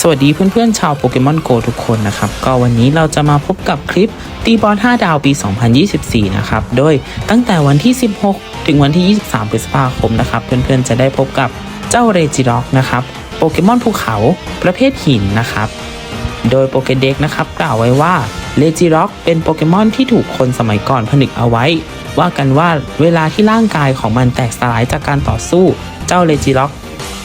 สวัสดีเพื่อนๆชาวโปเกมอนโกทุกคนนะครับ ก็วันนี้เราจะมาพบกับคลิปตีบอล 5 ดาวปี 2024 นะครับ โดยตั้งแต่วันที่ 16 ถึงวันที่ 23 พฤษภาคมนะครับ เพื่อนๆจะได้พบกับเจ้าเรจิร็อกนะครับ โปเกมอนภูเขาประเภทหินนะครับ โดยโปเกเด็กนะครับ กล่าวไว้ว่าเลจิร็อกเป็นโปเกมอนที่ถูกคนสมัยก่อนผนึกเอาไว้ ว่ากันว่าเวลาที่ร่างกายของมันแตกสลายจากการต่อสู้ เจ้าเลจิร็อก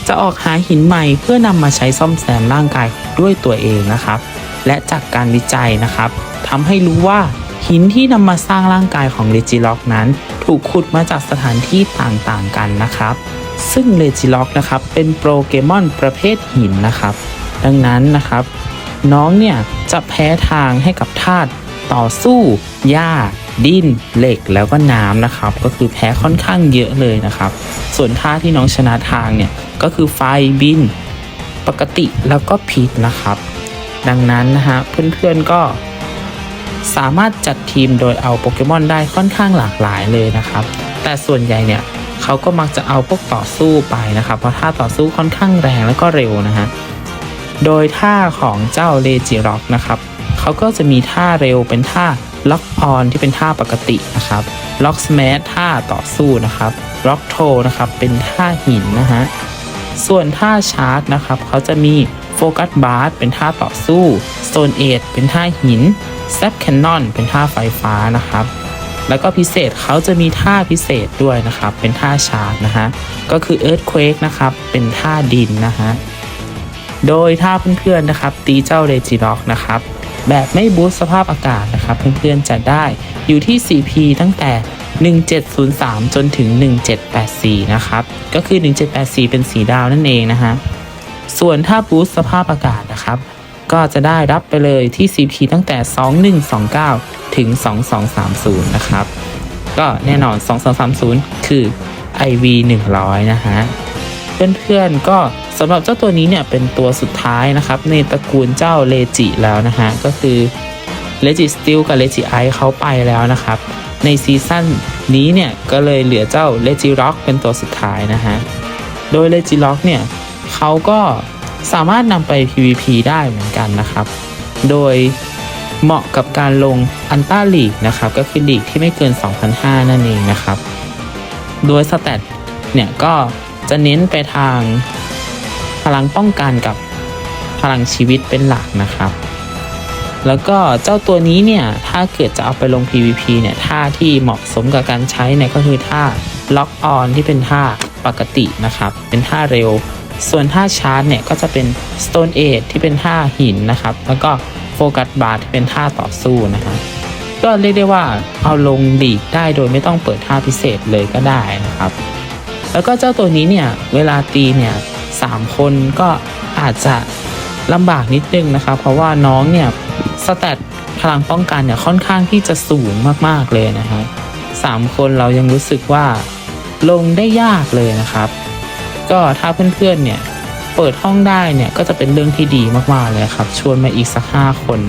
จะออกหาหินใหม่เพื่อนำมาใช้ซ่อมแซมร่างกายด้วยตัวเองนะครับ และจากการวิจัยนะครับทำให้รู้ว่าหินที่นำมาสร้างร่างกายของเลจิล็อกนั้น ถูกขุดมาจากสถานที่ต่างๆกันนะครับ ซึ่งเลจิล็อกนะครับเป็นโปเกมอนประเภทหินนะครับ ดังนั้นนะครับ น้องเนี่ยจะแพ้ทางให้กับธาตุต่อสู้หญ้า ดินเหล็กแล้วก็น้ำนะครับ ก็คือแพ้ค่อนข้างเยอะเลยนะครับ ส่วนท่าที่น้องชนะทางเนี่ยก็คือไฟบิน ปกติแล้วก็พิษนะครับ ดังนั้นนะฮะเพื่อนๆก็สามารถจัดทีมโดยเอาโปเกมอนได้ค่อนข้างหลากหลายเลยนะครับ แต่ส่วนใหญ่เนี่ยเขาก็มักจะเอาพวกต่อสู้ไปนะครับ เพราะท่าต่อสู้ค่อนข้างแรงแล้วก็เร็วนะฮะ โดยท่าของเจ้าเลจิร็อกนะครับ เขาก็จะมีท่าเร็วเป็นท่า ล็อกออนที่เป็นท่าปกตินะครับล็อกสแมทท่าต่อสู้นะครับล็อกโทนะครับเป็นท่าหินนะฮะส่วนท่าชาร์จนะครับเขาจะมีโฟกัสบาร์เป็นท่าต่อสู้โซนเอทเป็นท่าหินแซปแคนนอนเป็นท่าไฟฟ้านะครับแล้วก็พิเศษเขาจะมีท่าพิเศษด้วยนะครับเป็นท่าชาร์จนะฮะก็คือ Earthquake นะครับเป็นท่าดินนะฮะโดยถ้าเพื่อนๆนะครับตีเจ้าเรจิร็อกนะครับ แบบไม่บูสสภาพอากาศนะครับเพื่อนๆจะได้อยู่ที่ 4P ตั้งแต่ 1703 จนถึง 1784 นะครับ ก็คือ 1784 เป็นสีดาวนั่นเองนะฮะส่วนถ้าบูสสภาพอากาศนะครับ ก็จะได้รับไปเลยที่ CP ตั้งแต่ 2129 ถึง 2230 นะครับ ก็แน่นอน 2230 คือ IV 100 นะฮะเพื่อนๆก็ สำหรับเจ้าตัวนี้เนี่ยเป็นตัวสุดท้ายนะครับ ในตระกูลเจ้าเลจิแล้วนะฮะก็คือเลจิสติลกับเลจิไอเขาไปแล้วนะครับ ในซีซั่นนี้เนี่ยก็เลยเหลือเจ้าเลจิร็อกเป็นตัวสุดท้ายนะฮะโดยเลจิล็อกเนี่ยเขาก็สามารถนำไป PVP ได้เหมือนกันนะครับ โดยเหมาะกับการลงอันต้าลีกนะครับ ก็คือลีกที่ไม่เกิน2,500นั่นเองนะครับ โดยสแตทเนี่ยก็จะเน้นไปทาง ลังป้องกันกับพลังชีวิตเป็นหลักนะครับ แล้วก็เจ้าตัวนี้เนี่ย ถ้าเกิดจะเอาไปลง PVP เนี่ยท่าที่เหมาะสมกับการใช้เนี่ยก็คือท่าล็อกออนที่เป็นท่าปกตินะครับ เป็นท่าเร็ว ส่วนท่าชาร์จเนี่ยก็จะเป็น Stone Age ที่เป็นท่าหินนะครับ แล้วก็โฟกัสบาร์ที่เป็นท่าต่อสู้นะครับก็เรียกได้ว่าเอาลงลีกได้โดยไม่ต้องเปิดท่าพิเศษเลยก็ได้นะครับ แล้วก็เจ้าตัวนี้เนี่ยเวลาตีเนี่ย สามคนก็อาจจะลำบากนิดนึงนะครับเพราะว่าน้องเนี่ยสแตทพลังป้องกันเนี่ยค่อนข้างที่จะสูงมากๆเลยนะครับสามคนเรายังรู้สึกว่าลงได้ยากเลยนะครับ ก็ถ้าเพื่อนๆเนี่ยเปิดห้องได้เนี่ยก็จะเป็นเรื่องที่ดีมากๆเลยครับ ชวนมาอีกสักห้าคน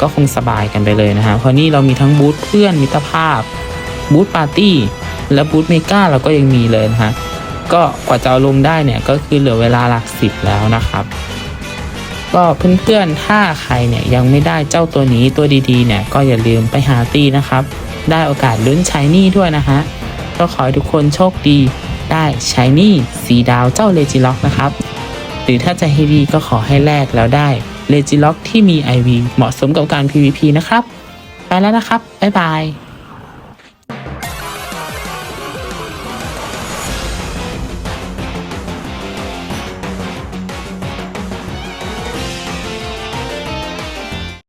ก็คงสบายกันไปเลยนะฮะเพราะนี่เรามีทั้งบูธเพื่อนมิตรภาพบูธปาร์ตี้และบูธเมกาเราก็ยังมีเลยนะฮะ ก็กว่าจะเอาลงได้เนี่ยก็คือเหลือเวลาหลักสิบแล้วนะครับ ก็เพื่อนๆถ้าใครเนี่ยยังไม่ได้เจ้าตัวนี้ตัวดีๆเนี่ยก็อย่าลืมไปหาตีนะครับ ได้โอกาสลุ้นชายนี่ด้วยนะฮะก็ขอให้ทุกคนโชคดีได้ชายนี่สีดาวเจ้าเลจิล็อกนะครับ หรือถ้าจะให้ดีก็ขอให้แลกแล้วได้เลจิล็อกที่มี IV เหมาะสมกับการ PVP นะครับ ไปแล้วนะครับ บ๊ายบาย